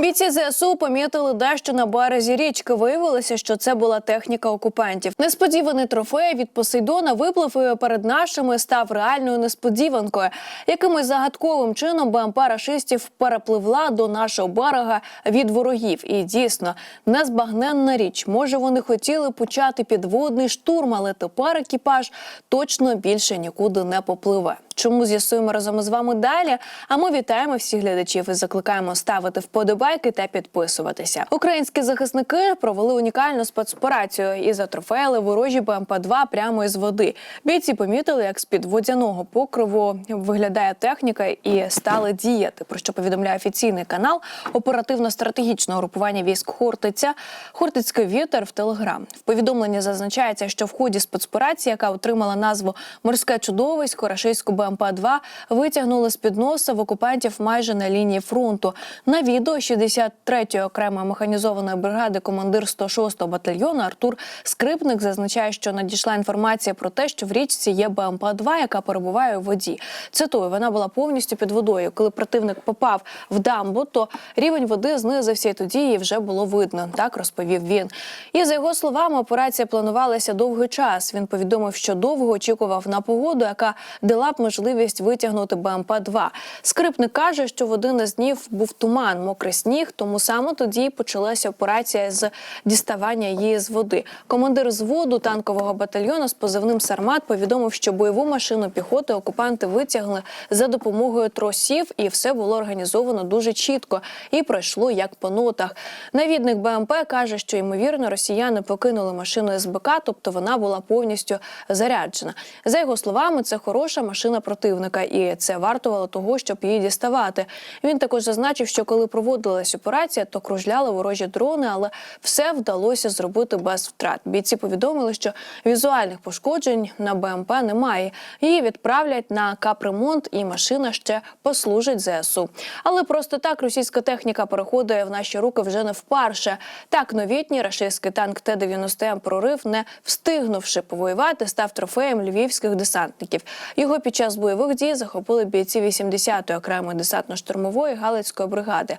Бійці ЗСУ помітили дещо на березі річки. Виявилося, що це була техніка окупантів. Несподіваний трофей від Посейдона виплив перед нашими став реальною несподіванкою. Якимось загадковим чином БМП рашистів перепливла до нашого берега від ворогів. І дійсно незбагненна річ. Може, вони хотіли почати підводний штурм, але тепер екіпаж точно більше нікуди не попливе. Чому з'ясуємо разом із вами далі? А ми вітаємо всіх глядачів і закликаємо ставити вподобайки та підписуватися. Українські захисники провели унікальну спецоперацію і затрофеїли ворожі БМП-2 прямо із води. Бійці помітили, як з під водяного покриву виглядає техніка, і стали діяти. Про що повідомляє офіційний канал оперативно-стратегічного групування військ Хортиця Хортицький вітер в Телеграм. В повідомленні зазначається, що в ході спецоперації, яка отримала назву Морське чудовисько, рашистську БМП-2 витягнули з під носа в окупантів майже на лінії фронту. На відео 63-ї окремої механізованої бригади командир 106-го батальйону Артур Скрипник зазначає, що надійшла інформація про те, що в річці є БМП-2, яка перебуває у воді. Цитую, вона була повністю під водою. Коли противник попав в дамбу, то рівень води знизився, і тоді її вже було видно. Так розповів він. І за його словами, операція планувалася довгий час. Він повідомив, що довго очікував на погоду, яка дала б можливість витягнути БМП-2. Скрипник каже, що в один із днів був туман, мокрий сніг, тому саме тоді почалася операція з діставання її з води. Командир зводу танкового батальйону з позивним Сармат повідомив, що бойову машину піхоти окупанти витягли за допомогою тросів, і все було організовано дуже чітко і пройшло як по нотах. Навідник БМП каже, що ймовірно росіяни покинули машину СБК, тобто вона була повністю заряджена. За його словами, це хороша машина противника, і це вартувало того, щоб її діставати. Він також зазначив, що коли проводилась операція, то кружляли ворожі дрони, але все вдалося зробити без втрат. Бійці повідомили, що візуальних пошкоджень на БМП немає. Її відправлять на капремонт, і машина ще послужить ЗСУ. Але просто так російська техніка переходить в наші руки вже не вперше. Так новітній рашистський танк Т-90М прорив, не встигнувши повоювати, став трофеєм львівських десантників. Його під час бойових дій захопили бійці 80-ї окремої десантно-штурмової галицької бригади.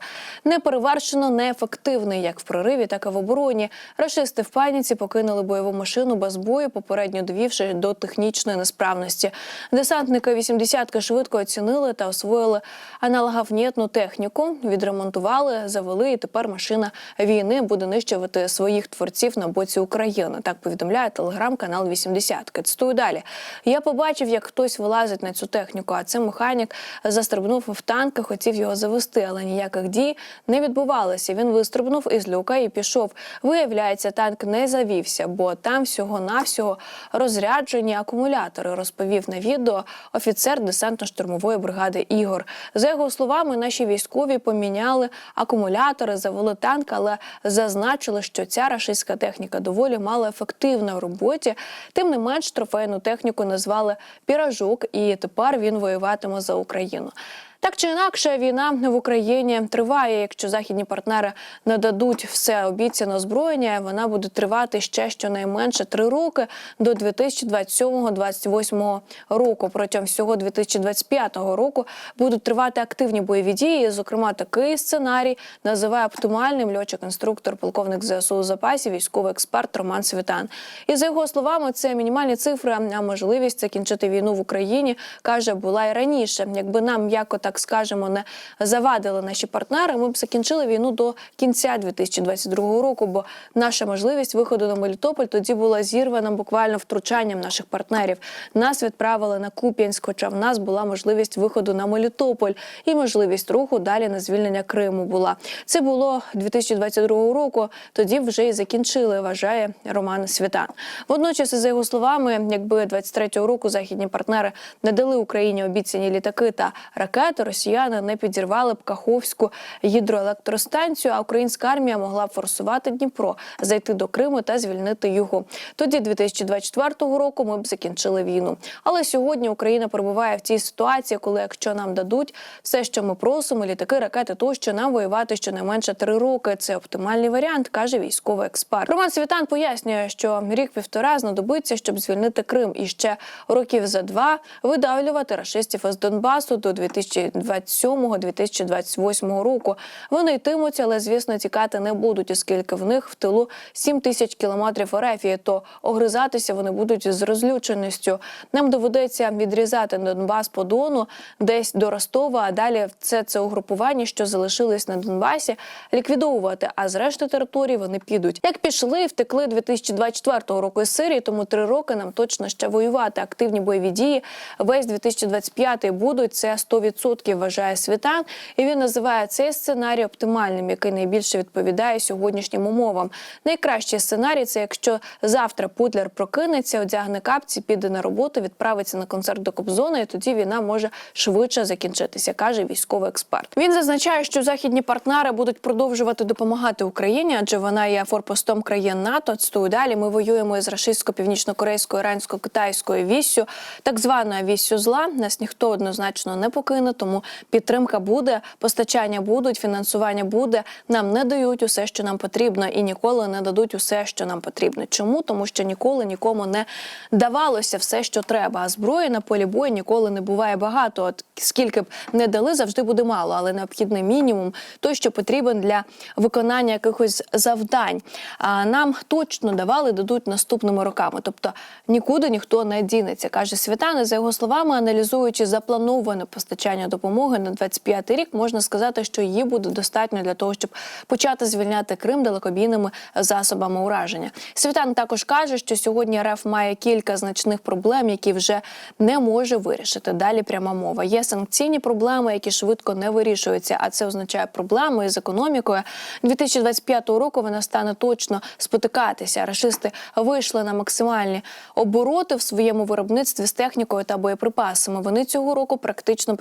Неперевершено неефективний як в прориві, так і в обороні. Рашисти в паніці покинули бойову машину без бою, попередньо довівши до технічної несправності. Десантники 80-ки швидко оцінили та освоїли аналоговнітну техніку, відремонтували, завели, і тепер машина війни буде нищувати своїх творців на боці України. Так повідомляє телеграм-канал 80-ки. Цитую далі. Я побачив, як хтось вилазить на цю техніку, а це механік застрибнув в танк і хотів його завести, але ніяких дій не відбувалося. Він вистрибнув із люка і пішов. Виявляється, танк не завівся, бо там всього-навсього розряджені акумулятори, розповів на відео офіцер десантно-штурмової бригади Ігор. За його словами, наші військові поміняли акумулятори, завели танк, але зазначили, що ця рашистська техніка доволі мало ефективна в роботі. Тим не менш, трофейну техніку назвали піражок, і тепер він воюватиме за Україну. Так чи інакше, війна в Україні триває. Якщо західні партнери нададуть все обіцяне озброєння, вона буде тривати ще щонайменше три роки до 2027-2028 року. Протягом всього 2025 року будуть тривати активні бойові дії. Зокрема, такий сценарій називає оптимальним льотчик-інструктор, полковник ЗСУ у запасі, військовий експерт Роман Світан. І за його словами, це мінімальні цифри, а можливість закінчити війну в Україні каже, була і раніше. Якби нам м'яко так скажемо, не завадили наші партнери, ми б закінчили війну до кінця 2022 року. Бо наша можливість виходу на Мелітополь тоді була зірвана буквально втручанням наших партнерів. Нас відправили на Куп'янськ, хоча в нас була можливість виходу на Мелітополь і можливість руху далі на звільнення Криму була. Це було 2022 року. Тоді вже і закінчили, вважає Роман Світан. Водночас, за його словами, якби 23-го року західні партнери не дали Україні обіцяні літаки та ракети, росіяни не підірвали б Каховську гідроелектростанцію, а українська армія могла б форсувати Дніпро, зайти до Криму та звільнити його. Тоді, 2024 року, ми б закінчили війну. Але сьогодні Україна перебуває в цій ситуації, коли якщо нам дадуть все, що ми просимо, літаки, ракети, тощо нам воювати щонайменше три роки. Це оптимальний варіант, каже військовий експерт. Роман Світан пояснює, що рік-півтора знадобиться, щоб звільнити Крим, і ще років за два видавлювати рашистів із Донбасу до 2000 2027-2028 року. Вони йтимуть, але звісно тікати не будуть, оскільки в них в тилу 7 тисяч кілометрів Ерефії, то огризатися вони будуть з розлюченістю. Нам доведеться відрізати Донбас по Дону десь до Ростова, а далі це це угрупування, що залишились на Донбасі, ліквідовувати. А з решти територій вони підуть. Як пішли, втекли 2024 року із Сирії, тому три роки нам точно ще воювати. Активні бойові дії весь 2025 будуть. Це 100% вважає Світан. І він називає цей сценарій оптимальним, який найбільше відповідає сьогоднішнім умовам. Найкращий сценарій це якщо завтра Путлер прокинеться, одягне капці, піде на роботу, відправиться на концерт до Кобзона, і тоді війна може швидше закінчитися, каже військовий експерт. Він зазначає, що західні партнери будуть продовжувати допомагати Україні, адже вона є форпостом країн НАТО. Цитую далі. Ми воюємо із рашистсько-північно-корейською, ірансько-китайською віссю, так званою віссю зла. Нас ніхто однозначно не покине, тому підтримка буде, постачання будуть, фінансування буде. Нам не дають усе, що нам потрібно, і ніколи не дадуть усе, що нам потрібно. Чому? Тому що ніколи нікому не давалося все, що треба. А зброї на полі бою ніколи не буває багато. От скільки б не дали, завжди буде мало, але необхідний мінімум той, що потрібен для виконання якихось завдань. А нам точно давали, дадуть наступними роками. Тобто нікуди ніхто не дінеться, каже Світана. За його словами, аналізуючи заплановане постачання допомоги на 25 рік, можна сказати, що її буде достатньо для того, щоб почати звільняти Крим далекобійними засобами ураження. Світан також каже, що сьогодні РФ має кілька значних проблем, які вже не може вирішити. Далі пряма мова. Є санкційні проблеми, які швидко не вирішуються. А це означає проблеми із економікою. 2025 року вона стане точно спотикатися. Рашисти вийшли на максимальні обороти в своєму виробництві з технікою та боєприпасами. Вони цього року практично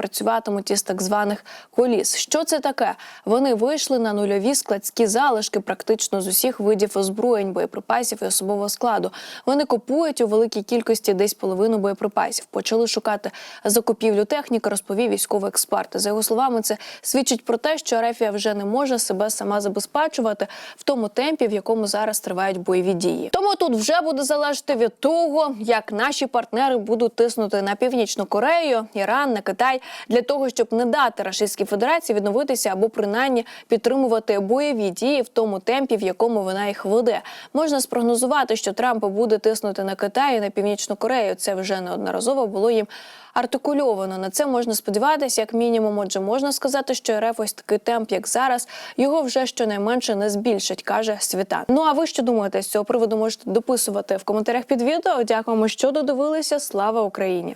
працюватимуть із так званих коліс. Що це таке? Вони вийшли на нульові складські залишки практично з усіх видів озброєнь, боєприпасів і особового складу. Вони купують у великій кількості десь половину боєприпасів. Почали шукати закупівлю техніки, розповів військовий експерт. За його словами, це свідчить про те, що Рефія вже не може себе сама забезпечувати в тому темпі, в якому зараз тривають бойові дії. Тому тут вже буде залежати від того, як наші партнери будуть тиснути на північну Корею, Іран, на Китай для того, щоб не дати Російській Федерації відновитися або принаймні підтримувати бойові дії в тому темпі, в якому вона їх веде. Можна спрогнозувати, що Трамп буде тиснути на Китай і на північну Корею. Це вже неодноразово було їм артикульовано. На це можна сподіватися, як мінімум. Отже, можна сказати, що РФ ось такий темп, як зараз, його вже щонайменше не збільшить, каже Світан. Ну а ви що думаєте з цього приводу? Можете дописувати в коментарях під відео. Дякуємо, що додивилися. Слава Україні!